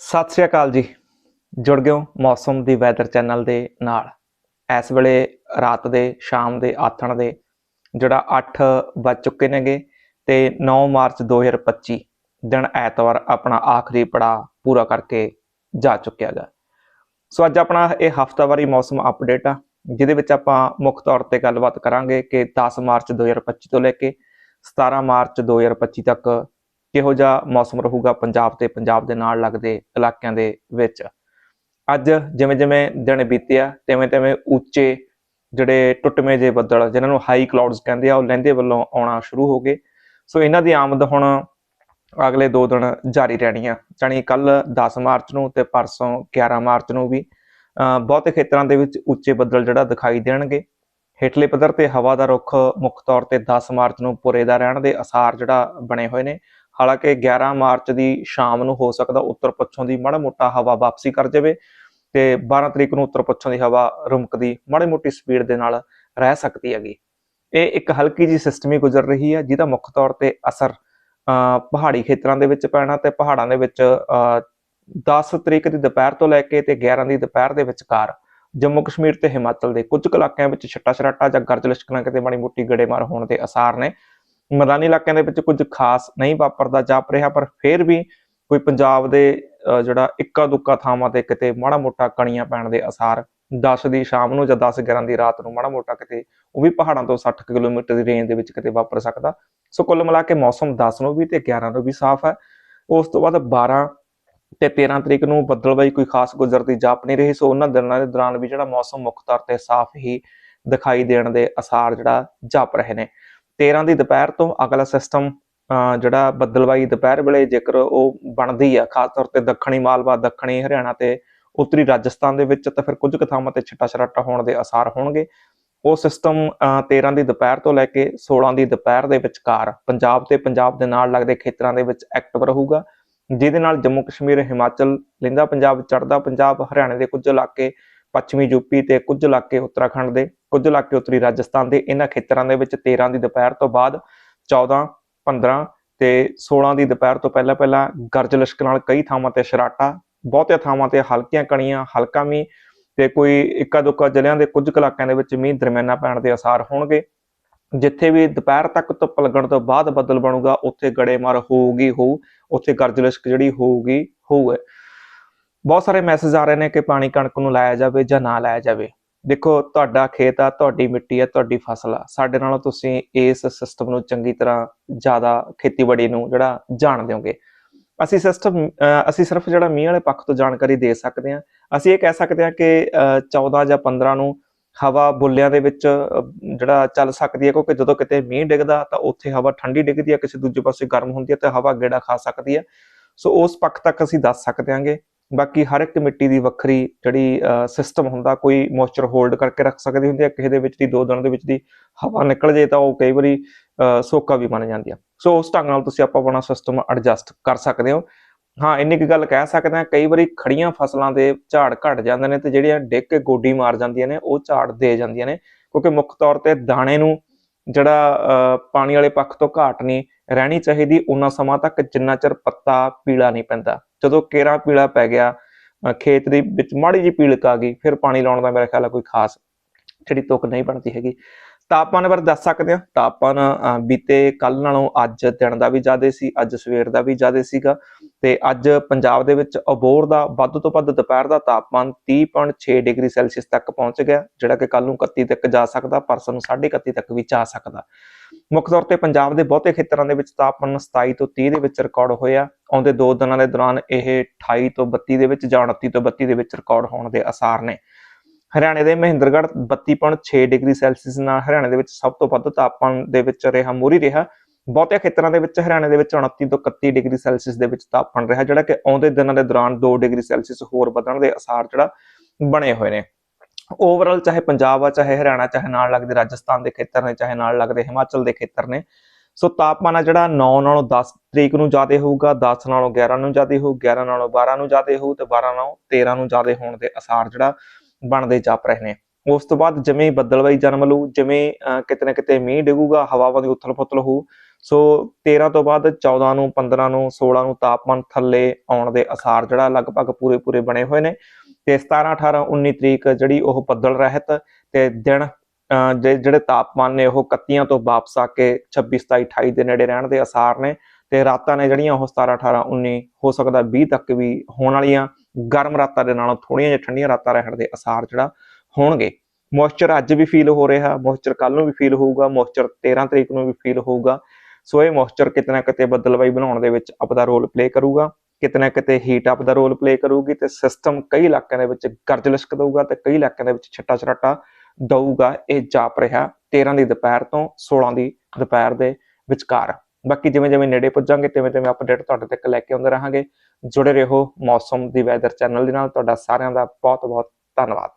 ਸਤਿ ਸ਼੍ਰੀ ਅਕਾਲ ਜੀ। ਜੁੜ ਗਏ ਹੋ ਮੌਸਮ ਦੀ ਵੈਦਰ ਚੈਨਲ ਦੇ ਨਾਲ। ਇਸ ਵੇਲੇ ਰਾਤ ਦੇ, ਸ਼ਾਮ ਦੇ, ਆਥਣ ਦੇ ਜਿਹੜਾ 8 ਵੱਜ ਚੁੱਕੇ ਨੇਗੇ ਤੇ 9 ਮਾਰਚ 2025 ਦਿਨ ਐਤਵਾਰ ਆਪਣਾ ਆਖਰੀ ਪੜਾ ਪੂਰਾ ਕਰਕੇ ਜਾ ਚੁੱਕਿਆ ਗਾ। ਸੋ ਅੱਜ ਆਪਣਾ ਇਹ ਹਫਤਾਵਾਰੀ ਮੌਸਮ ਅਪਡੇਟ ਆ, ਜਿਹਦੇ ਵਿੱਚ ਆਪਾਂ ਮੁੱਖ ਤੌਰ ਤੇ ਗੱਲਬਾਤ ਕਰਾਂਗੇ ਕਿ 10 ਮਾਰਚ 2025 ਤੋਂ ਲੈ ਕੇ 17 ਮਾਰਚ 2025 ਤੱਕ ਕਿਹੋ ਜਿਹਾ ਮੌਸਮ ਰਹੂਗਾ ਪੰਜਾਬ ਤੇ, ਪੰਜਾਬ ਦੇ ਨਾਲ ਲੱਗਦੇ ਇਲਾਕਿਆਂ ਦੇ ਵਿੱਚ? ਅੱਜ ਜਿਵੇਂ ਜਿਵੇਂ ਦਿਨ ਬੀਤਿਆ, ਤਿਵੇਂ ਤਿਵੇਂ ਉੱਚੇ ਜਿਹੜੇ ਟੁੱਟਵੇਂ ਜੇ ਬੱਦਲ, ਜਿਨ੍ਹਾਂ ਨੂੰ ਹਾਈ ਕਲਾਉਡਸ ਕਹਿੰਦੇ ਆ, ਉਹ ਲਹਿੰਦੇ ਵੱਲੋਂ ਆਉਣਾ ਸ਼ੁਰੂ ਹੋ ਗਏ। ਸੋ ਇਹਨਾਂ ਦੀ ਆਮਦ ਹੁਣ ਅਗਲੇ 2 ਦਿਨ ਜਾਰੀ ਰਹਿਣੀ ਆ, ਜਾਣੀ ਕੱਲ 10 ਮਾਰਚ ਨੂੰ ਤੇ ਪਰਸੋਂ 11 ਮਾਰਚ ਨੂੰ ਵੀ। ਅਹ ਬਹੁਤੇ ਖੇਤਰਾਂ ਦੇ ਵਿੱਚ ਉੱਚੇ ਬੱਦਲ ਜਿਹੜਾ ਦਿਖਾਈ ਦੇਣਗੇ। ਹੇਠਲੇ ਪੱਧਰ ਤੇ ਹਵਾ ਦਾ ਰੁੱਖ ਮੁੱਖ ਤੌਰ ਤੇ 10 ਮਾਰਚ ਨੂੰ ਪੁਰੇ ਦਾ ਰਹਿਣ ਦੇ ਅਸਾਰ ਜਿਹੜਾ ਬਣੇ ਹੋਏ ਨੇ। ਹਾਲਾਂਕਿ 11 ਮਾਰਚ ਦੀ ਸ਼ਾਮ ਨੂੰ ਹੋ ਸਕਦਾ ਉੱਤਰ ਪੱਛੋਂ ਦੀ ਮਾੜਾ ਮੋਟਾ ਹਵਾ ਵਾਪਸੀ ਕਰ ਜਾਵੇ ਤੇ 12 ਤਰੀਕ ਨੂੰ ਉੱਤਰ ਪੱਛੋਂ ਦੀ ਹਵਾ ਰੁਮਕਦੀ ਮਾੜੀ ਮੋਟੀ ਸਪੀਡ ਦੇ ਨਾਲ ਰਹਿ ਸਕਦੀ ਹੈਗੀ। ਇਹ ਇੱਕ ਹਲਕੀ ਜੀ ਸਿਸਟਮੀ ਗੁਜ਼ਰ ਰਹੀ ਹੈ, ਜਿਹਦਾ ਮੁੱਖ ਤੌਰ ਤੇ ਅਸਰ ਪਹਾੜੀ ਖੇਤਰਾਂ ਦੇ ਵਿੱਚ ਪੈਣਾ ਤੇ ਪਹਾੜਾਂ ਦੇ ਵਿੱਚ, ਅਹ 10 ਤਰੀਕ ਦੀ ਦੁਪਹਿਰ ਤੋਂ ਲੈ ਕੇ ਤੇ 11 ਦੀ ਦੁਪਹਿਰ ਦੇ ਵਿਚਕਾਰ ਜੰਮੂ ਕਸ਼ਮੀਰ ਤੇ ਹਿਮਾਚਲ ਦੇ ਕੁਝ ਕੁ ਇਲਾਕਿਆਂ ਵਿੱਚ ਛੱਟਾ ਛਰਾਟਾ ਜਾਂ ਗਰਜ ਲਿਸ਼ਕਣਾ ਕਿਤੇ ਮਾੜੀ ਮੋਟੀ ਗੜੇਮਾਰ ਹੋਣ ਦੇ ਅਸਾਰ ਨੇ। ਮੈਦਾਨੀ ਇਲਾਕਿਆਂ ਦੇ ਵਿੱਚ ਕੁਝ ਖਾਸ ਨਹੀਂ ਵਾਪਰਦਾ ਜਾਪ ਰਿਹਾ, ਪਰ ਫਿਰ ਵੀ ਕੋਈ ਪੰਜਾਬ ਦੇ ਜਿਹੜਾ ਇੱਕਾ ਦੁੱਕਾ ਥਾਵਾਂ ਤੇ ਕਿਤੇ ਮਾੜਾ ਮੋਟਾ ਕਣੀਆਂ ਪੈਣ ਦੇ ਅਸਾਰ 10 ਦੀ ਸ਼ਾਮ ਨੂੰ ਜਾਂ 10 11 ਦੀ ਰਾਤ ਨੂੰ ਮਾੜਾ ਮੋਟਾ ਕਿਤੇ ਉਹ ਵੀ ਪਹਾੜਾਂ ਤੋਂ 60 ਕਿਲੋਮੀਟਰ ਦੀ ਰੇਂਜ ਦੇ ਵਿੱਚ ਕਿਤੇ ਵਾਪਰ ਸਕਦਾ। ਸੋ ਕੁੱਲ ਮਿਲਾ ਕੇ ਮੌਸਮ 10 ਨੂੰ ਵੀ ਤੇ 11 ਨੂੰ ਵੀ ਸਾਫ਼ ਹੈ। ਉਸ ਤੋਂ ਬਾਅਦ 12 ਤੇ 13 ਤਰੀਕ ਨੂੰ ਬੱਦਲਬਾਈ ਕੋਈ ਖਾਸ ਗੁਜ਼ਰਦੀ ਜਾਪ ਨਹੀਂ ਰਹੀ, ਸੋ ਉਹਨਾਂ ਦਿਨਾਂ ਦੇ ਦੌਰਾਨ ਵੀ ਜਿਹੜਾ ਮੌਸਮ ਮੁੱਖ ਤੌਰ ਤੇ ਸਾਫ਼ ਹੀ ਦਿਖਾਈ ਦੇਣ ਦੇ ਅਸਾਰ ਜਿਹੜਾ ਜਾਪ ਰਹੇ ਨੇ। 13 ਦੀ ਦੁਪਹਿਰ ਤੋਂ ਅਗਲਾ ਸਿਸਟਮ ਜਿਹੜਾ ਬੱਦਲਬਾਈ ਦੁਪਹਿਰ ਵੇਲੇ ਜੇਕਰ ਉਹ ਬਣਦੀ ਆ, ਖਾਸ ਤੌਰ ਤੇ ਦੱਖਣੀ ਮਾਲਵਾ, ਦੱਖਣੀ ਹਰਿਆਣਾ ਤੇ ਉੱਤਰੀ ਰਾਜਸਥਾਨ ਦੇ ਵਿੱਚ, ਤਾਂ ਫਿਰ ਕੁਝ ਕੁ ਥਾਵਾਂ ਤੇ ਛਿੱਟਾ ਛਰਾਟਾ ਹੋਣ ਦੇ ਅਸਾਰ ਹੋਣਗੇ। ਉਹ ਸਿਸਟਮ 13 ਦੀ ਦੁਪਹਿਰ ਤੋਂ ਲੈ ਕੇ 16 ਦੀ ਦੁਪਹਿਰ ਦੇ ਵਿਚਕਾਰ ਪੰਜਾਬ ਤੇ ਪੰਜਾਬ ਦੇ ਨਾਲ ਲੱਗਦੇ ਖੇਤਰਾਂ ਦੇ ਵਿੱਚ ਐਕਟਿਵ ਰਹੂਗਾ, ਜਿਹਦੇ ਨਾਲ ਜੰਮੂ ਕਸ਼ਮੀਰ ਹਿਮਾਚਲ, ਲਿੰਦਾ ਪੰਜਾਬ ਚੜਦਾ ਪੰਜਾਬ, ਹਰਿਆਣੇ ਦੇ ਕੁਝ ਇਲਾਕੇ ਪੱਛਮੀ ਯੂਪੀ ਤੇ ਕੁਝ ਇਲਾਕੇ ਉੱਤਰਾਖੰਡ ਦੇ, ਕੁਝ ਇਲਾਕੇ ਉੱਤਰੀ ਰਾਜਸਥਾਨ ਦੇ, ਇਹਨਾਂ ਖੇਤਰਾਂ ਦੇ ਵਿੱਚ 13 ਦੀ ਦੁਪਹਿਰ ਤੋਂ ਬਾਅਦ 14 15 ਤੇ 16 ਦੀ ਦੁਪਹਿਰ ਤੋਂ ਪਹਿਲਾਂ ਪਹਿਲਾਂ ਗਰਜ ਲਿਸ਼ਕ ਨਾਲ ਕਈ ਥਾਵਾਂ ਤੇ ਸ਼ਰਾਟਾ ਬਹੁਤੇ ਥਾਵਾਂ ਤੇ ਹਲਕੀਆਂ ਕਣੀਆਂ, ਹਲਕਾ ਮੀਂਹ ਤੇ ਕੋਈ ਇੱਕਾ ਦੁੱਕਾ ਜ਼ਿਲ੍ਹਿਆਂ ਦੇ ਕੁਝ ਕੁ ਇਲਾਕਿਆਂ ਦੇ ਵਿੱਚ ਮੀਂਹ ਦਰਮਿਆਨਾ ਪੈਣ ਦੇ ਅਸਾਰ ਹੋਣਗੇ। ਜਿੱਥੇ ਵੀ ਦੁਪਹਿਰ ਤੱਕ ਧੁੱਪ ਲੱਗਣ ਤੋਂ ਬਾਅਦ ਬੱਦਲ ਬਣੂਗਾ, ਉੱਥੇ ਗੜੇਮਾਰ ਹੋਊਗੀ, ਹੋਊ, ਉੱਥੇ ਗਰਜ ਲਿਸ਼ਕ ਜਿਹੜੀ ਹੋਊਗੀ, ਹੋਊ ਬਹੁਤ ਸਾਰੇ ਮੈਸੇਜ ਆ ਰਹੇ ਨੇ ਕਿ ਪਾਣੀ ਕਣਕ ਨੂੰ ਲਾਇਆ ਜਾਵੇ ਜਾਂ ਨਾ ਲਾਇਆ ਜਾਵੇ। ਦੇਖੋ, ਤੁਹਾਡਾ ਖੇਤ ਆ, ਤੁਹਾਡੀ ਮਿੱਟੀ ਆ, ਤੁਹਾਡੀ ਫਸਲ ਆ। ਸਾਡੇ ਨਾਲੋਂ ਤੁਸੀਂ ਇਸ ਸਿਸਟਮ ਨੂੰ ਚੰਗੀ ਤਰ੍ਹਾਂ ਜ਼ਿਆਦਾ ਖੇਤੀਬਾੜੀ ਨੂੰ ਜਿਹੜਾ ਜਾਣ ਦਿਓਗੇ। ਅਸੀਂ ਸਿਸਟਮ ਅਸੀਂ ਸਿਰਫ ਜਿਹੜਾ ਮੀਂਹ ਵਾਲੇ ਪੱਖ ਤੋਂ ਜਾਣਕਾਰੀ ਦੇ ਸਕਦੇ ਹਾਂ। ਅਸੀਂ ਇਹ ਕਹਿ ਸਕਦੇ ਹਾਂ ਕਿ 14 ਜਾਂ 15 ਨੂੰ ਹਵਾ ਬੁੱਲਿਆਂ ਦੇ ਵਿੱਚ ਜਿਹੜਾ ਚੱਲ ਸਕਦੀ ਹੈ, ਕਿਉਂਕਿ ਜਦੋਂ ਕਿਤੇ ਮੀਂਹ ਡਿੱਗਦਾ ਤਾਂ ਉੱਥੇ ਹਵਾ ਠੰਡੀ ਡਿੱਗਦੀ ਹੈ ਕਿਸੇ ਦੂਜੇ ਪਾਸੇ ਗਰਮ ਹੁੰਦੀ ਹੈ ਤੇ ਹਵਾ ਗੇੜਾ ਖਾ ਸਕਦੀ ਹੈ ਸੋ ਉਸ ਪੱਖ ਤੱਕ ਅਸੀਂ ਦੱਸ ਸਕਦੇ ਹਾਂਗੇ। ਬਾਕੀ ਹਰ ਇੱਕ ਮਿੱਟੀ ਦੀ ਵੱਖਰੀ ਜਿਹੜੀ ਸਿਸਟਮ ਹੁੰਦਾ, ਕੋਈ ਮੋਇਸਚਰ ਹੋਲਡ ਕਰਕੇ ਰੱਖ ਸਕਦੀ ਹੁੰਦੀ ਹੈ, ਕਿਸੇ ਦੇ ਵਿੱਚ ਦੀ, ਦੋ ਦਿਨ ਦੇ ਵਿੱਚ ਦੀ ਹਵਾ ਨਿਕਲ ਜੇ ਤਾਂ ਉਹ ਕਈ ਵਾਰੀ ਸੋਕਾ ਵੀ ਬਣ ਜਾਂਦੀ ਆ। ਸੋ ਉਸ ਢੰਗ ਨਾਲ ਤੁਸੀਂ ਆਪਾਂ ਆਪਣਾ ਸਿਸਟਮ ਐਡਜਸਟ ਕਰ ਸਕਦੇ ਹੋ। ਹਾਂ, ਇੰਨੀ ਕੁ ਗੱਲ ਕਹਿ ਸਕਦੇ ਹਾਂ, ਕਈ ਵਾਰੀ ਖੜੀਆਂ ਫਸਲਾਂ ਦੇ ਝਾੜ ਘਟ ਜਾਂਦੇ ਨੇ ਤੇ ਜਿਹੜੀਆਂ ਡਿੱਗ ਕੇ ਗੋਡੀ ਮਾਰ ਜਾਂਦੀਆਂ ਨੇ, ਉਹ ਝਾੜ ਦੇ ਜਾਂਦੀਆਂ ਨੇ। ਕਿਉਂਕਿ ਮੁੱਖ ਤੌਰ ਤੇ ਦਾਣੇ ਨੂੰ ਜਿਹੜਾ ਪਾਣੀ ਵਾਲੇ ਪੱਖ ਤੋਂ ਘਾਟ ਨਹੀਂ, ਰਹਿਣੀ ਚਾਹੀਦੀ ਉਹਨਾਂ ਸਮਾਂ ਤੱਕ ਜਿੰਨਾ ਚਿਰ ਪੱਤਾ ਪੀਲਾ ਨਹੀਂ ਪੈਂਦਾ। ਜਦੋਂ ਕੇਰਾ ਪੀਲਾ ਪੈ ਗਿਆ ਖੇਤ ਦੇ ਵਿੱਚ ਮਾੜੀ ਜੀ ਪੀਲਕ ਆ ਗਈ, ਫਿਰ ਪਾਣੀ ਲਾਉਣ ਦਾ ਮੇਰਾ ਖਿਆਲ ਹੈ ਕੋਈ ਖਾਸ ਜਿਹੜੀ ਤੁਕ ਨਹੀਂ ਬਣਦੀ ਹੈਗੀ। ਤਾਪਮਾਨ ਬਾਰੇ ਦੱਸ ਸਕਦੇ ਹਾਂ। ਤਾਪਮਾਨ ਬੀਤੇ ਕੱਲ ਨਾਲੋਂ ਅੱਜ ਦਿਨ ਦਾ ਵੀ ਜ਼ਿਆਦਾ ਸੀ, ਅੱਜ ਸਵੇਰ ਦਾ ਵੀ ਜ਼ਿਆਦਾ ਸੀਗਾ। ਤੇ ਅੱਜ ਪੰਜਾਬ ਦੇ ਵਿੱਚ ਅਬੋਰ ਦਾ ਵੱਧ ਤੋਂ ਵੱਧ ਦੁਪਹਿਰ ਦਾ ਤਾਪਮਾਨ 30.6 ਡਿਗਰੀ ਸੈਲਸੀਅਸ ਤੱਕ ਪਹੁੰਚ ਗਿਆ, ਜਿਹੜਾ ਕਿ ਕੱਲ ਨੂੰ 31 ਤੱਕ ਜਾ ਸਕਦਾ, ਪਰਸੋਂ ਨੂੰ 31 ਤੱਕ ਵੀ ਜਾ ਸਕਦਾ। ਮੁੱਖ ਤੌਰ ਤੇ ਪੰਜਾਬ ਦੇ ਬਹੁਤੇ ਖੇਤਰਾਂ ਦੇ ਵਿੱਚ ਤਾਪਮਾਨ 27 ਤੋਂ 30 ਦੇ ਵਿੱਚ ਰਿਕਾਰਡ ਹੋਇਆ। ਆਉਂਦੇ ਦੋ ਦਿਨਾਂ ਦੇ ਦੌਰਾਨ ਇਹ 28 ਤੋਂ 32 ਦੇ ਵਿੱਚ ਜਾਂ 29 ਤੋਂ 32 ਦੇ ਵਿੱਚ ਰਿਕਾਰਡ ਹੋਣ ਦੇ ਅਸਾਰ ਨੇ। ਹਰਿਆਣੇ ਦੇ ਮਹਿੰਦਰਗੜ੍ਹ 32.6 ਡਿਗਰੀ ਸੈਲਸੀਅਸ ਨਾਲ ਹਰਿਆਣੇ ਦੇ ਵਿੱਚ ਸਭ ਤੋਂ ਵੱਧ ਤਾਪਮਾਨ ਦੇ ਵਿੱਚ ਰਿਹਾ ਮੂਰੀ ਰਿਹਾ। ਬਹੁਤੇ ਖੇਤਰਾਂ ਦੇ ਵਿੱਚ ਹਰਿਆਣੇ ਦੇ ਵਿੱਚ 29 ਤੋਂ 31 ਡਿਗਰੀ ਸੈਲਸੀਅਸ ਦੇ ਵਿੱਚ ਤਾਪਮਾਨ ਰਿਹਾ, ਜਿਹੜਾ ਕਿ ਆਉਂਦੇ ਦਿਨਾਂ ਦੇ ਦੌਰਾਨ 2 ਡਿਗਰੀ ਸੈਲਸੀਅਸ ਹੋਰ ਵਧਣ ਦੇ ਅਸਾਰ ਜਿਹੜਾ ਬਣੇ ਹੋਏ ਨੇ। ਓਵਰਆਲ ਚਾਹੇ ਪੰਜਾਬ ਆ, ਚਾਹੇ ਹਰਿਆਣਾ, ਚਾਹੇ ਨਾਲ ਲੱਗਦੇ ਰਾਜਸਥਾਨ ਦੇ ਖੇਤਰ ਨੇ, ਚਾਹੇ ਨਾਲ ਲੱਗਦੇ ਹਿਮਾਚਲ ਦੇ ਖੇਤਰ ਨੇ। ਸੋ ਤਾਪਮਾਨ ਆ ਜਿਹੜਾ 9 ਨਾਲੋਂ 10 ਤਰੀਕ ਨੂੰ ਜ਼ਿਆਦਾ ਹੋਊਗਾ 10 ਨਾਲੋਂ 11 ਨੂੰ ਜ਼ਿਆਦਾ ਹੋਊ 11 ਨਾਲੋਂ 12 ਨੂੰ ਜ਼ਿਆਦਾ ਹੋਊ ਤੇ 12 ਨਾਲੋਂ 13 ਨੂੰ ਜ਼ਿਆਦਾ ਹੋਣ ਦੇ ਅਸਾਰ ਜਿਹੜਾ ਬਣਦੇ ਜਾਪ ਰਹੇ ਨੇ। ਉਸ ਤੋਂ ਬਾਅਦ ਜਿਵੇਂ ਬੱਦਲਵਾਈ ਜਨਮ ਲੂ ਜਿਵੇਂ ਕਿਤੇ ਨਾ ਕਿਤੇ ਮੀਂਹ ਡਿੱਗੂਗਾ, ਹਵਾਵਾਂ ਦੀ ਉਥਲ-ਪੁਥਲ ਹੋਊ, ਸੋ 13 ਤੋਂ ਬਾਅਦ 14 ਨੂੰ 15 ਨੂੰ 16 ਨੂੰ ਤਾਪਮਾਨ ਥੱਲੇ ਆਉਣ ਦੇ ਅਸਾਰ ਜਿਹੜਾ ਲਗਭਗ ਪੂਰੇ ਪੂਰੇ ਬਣੇ ਹੋਏ ਨੇ। ਤੇ 17 18 19 ਤਰੀਕ ਜਿਹੜੀ ਉਹ ਬੱਦਲ ਰਹਿਤ ਤੇ ਦਿਨ ਜੇ- ਜਿਹੜੇ ਤਾਪਮਾਨ ਨੇ ਉਹ 31 ਤੋਂ ਵਾਪਸ ਆ ਕੇ 26 27 28 ਦੇ ਨੇੜੇ ਰਹਿਣ ਦੇ ਅਸਾਰ ਨੇ ਤੇ ਰਾਤਾਂ ਨੇ ਜਿਹੜੀਆਂ ਉਹ 17 18 19 ਹੋ ਸਕਦਾ 20 ਤੱਕ ਵੀ ਹੋਣ ਵਾਲੀਆਂ ਗਰਮ ਰਾਤਾਂ ਦੇ ਨਾਲੋਂ ਥੋੜੀਆਂ ਜਿਹੀਆਂ ਠੰਡੀਆਂ ਰਾਤਾਂ ਰਹਿਣ ਦੇ ਅਸਾਰ ਜਿਹੜਾ ਹੋਣਗੇ। ਮੋਇਸਚਰ ਅੱਜ ਵੀ ਫੀਲ ਹੋ ਰਿਹਾ ਮੋਇਸਚਰ ਕੱਲ ਨੂੰ ਵੀ ਫੀਲ ਹੋਊਗਾ ਮੋਇਸਚਰ 13 ਤਰੀਕ ਨੂੰ ਵੀ ਫੀਲ ਹੋਊਗਾ। ਸੋ ਇਹ ਮੋਇਸਚਰ ਕਿਤੇ ਨਾ ਕਿਤੇ ਬੱਦਲਵਾਈ ਬਣਾਉਣ ਦੇ ਵਿੱਚ ਆਪਦਾ ਰੋਲ ਪਲੇ ਕਰੂਗਾ। ਕਿਤੇ ਨਾ ਕਿਤੇ ਹੀਟ ਅਪ ਦਾ ਰੋਲ ਪਲੇ ਕਰੂਗੀ ਤੇ ਸਿਸਟਮ ਕਈ ਇਲਾਕਿਆਂ ਦੇ ਵਿੱਚ ਗਰਜ ਲਿਸ਼ਕ ਦਊਗਾ ਤੇ ਕਈ ਇਲਾਕਿਆਂ ਦੇ ਵਿੱਚ ਛੱਟਾ ਛਰਾਟਾ ਦਊਗਾ। ਇਹ ਜਾਪ ਰਿਹਾ 13 ਦੀ ਦੁਪਹਿਰ ਤੋਂ 16 ਦੀ ਦੁਪਹਿਰ ਦੇ ਵਿਚਕਾਰ। ਬਾਕੀ ਜਿਵੇਂ ਜਿਵੇਂ ਨੇੜੇ ਪੁੱਜਾਂਗੇ, ਤਿਵੇਂ ਤਿਵੇਂ ਅਪਡੇਟ ਤੁਹਾਡੇ ਤੱਕ ਲੈ ਕੇ ਆਉਂਦੇ ਰਹਾਂਗੇ। ਜੁੜੇ ਰਹੋ ਮੌਸਮ ਦੀ ਵੈਦਰ ਚੈਨਲ ਦੇ ਨਾਲ। ਤੁਹਾਡਾ ਸਾਰਿਆਂ ਦਾ ਬਹੁਤ ਬਹੁਤ ਧੰਨਵਾਦ।